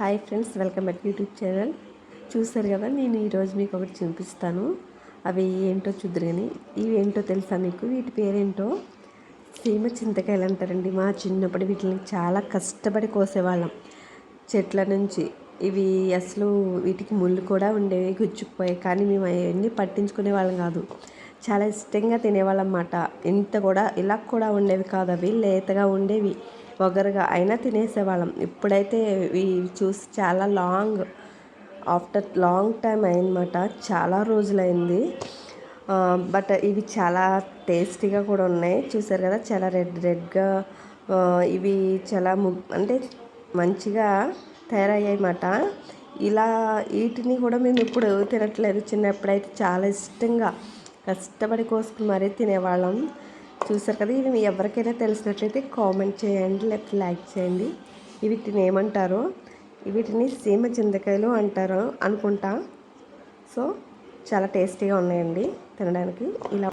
Hi friends welcome back YouTube channel. చూసారు కదా నేను ఈరోజు మీకు ఒకటి చూపిస్తాను. అవి ఏంటో చూద్దరు కానీ ఇవి ఏంటో తెలుసా మీకు? వీటి పేరేంటో? సీమ చింతకాయలు అంటారండి. మా చిన్నప్పుడు వీటిని చాలా కష్టపడి కోసేవాళ్ళం. చెట్ల నుంచి. ఇవి అసలు వీటికి ముళ్ళు కూడా ఉండేవి గుచ్చుకుపోయాయి. కానీ మేము అవన్నీ పట్టించుకునే వాళ్ళం కాదు. చాలా ఇష్టంగా తినేవాళ్ళం అన్నమాట. ఇంత కూడా ఇలా కూడా ఉండేవి కాదు అవి. లేతగా ఉండేవి. ఒగరుగా అయినా తినేసేవాళ్ళం. ఇప్పుడైతే ఇవి చూసి చాలా లాంగ్ ఆఫ్టర్ లాంగ్ టైం అయిందన్నమాట. చాలా రోజులైంది. బట్ ఇవి చాలా టేస్టీగా కూడా ఉన్నాయి. చూసారు కదా చాలా రెడ్ రెడ్గా ఇవి చాలా ము అంటే మంచిగా తయారయ్యాయన్నమాట. ఇలా వీటిని కూడా మేము ఇప్పుడు తినట్లేదు. చిన్నప్పుడైతే చాలా ఇష్టంగా కష్టపడి కోసుకుని మరీ తినేవాళ్ళం. చూసారు కదా ఇవి ఎవరికైనా తెలిసినట్లయితే కామెంట్ చేయండి లేకపోతే లైక్ చేయండి. వీటిని ఏమంటారో? వీటిని సీమ చింతకాయలు అంటారు అనుకుంటా. సో చాలా టేస్టీగా ఉన్నాయండి తినడానికి. ఇలా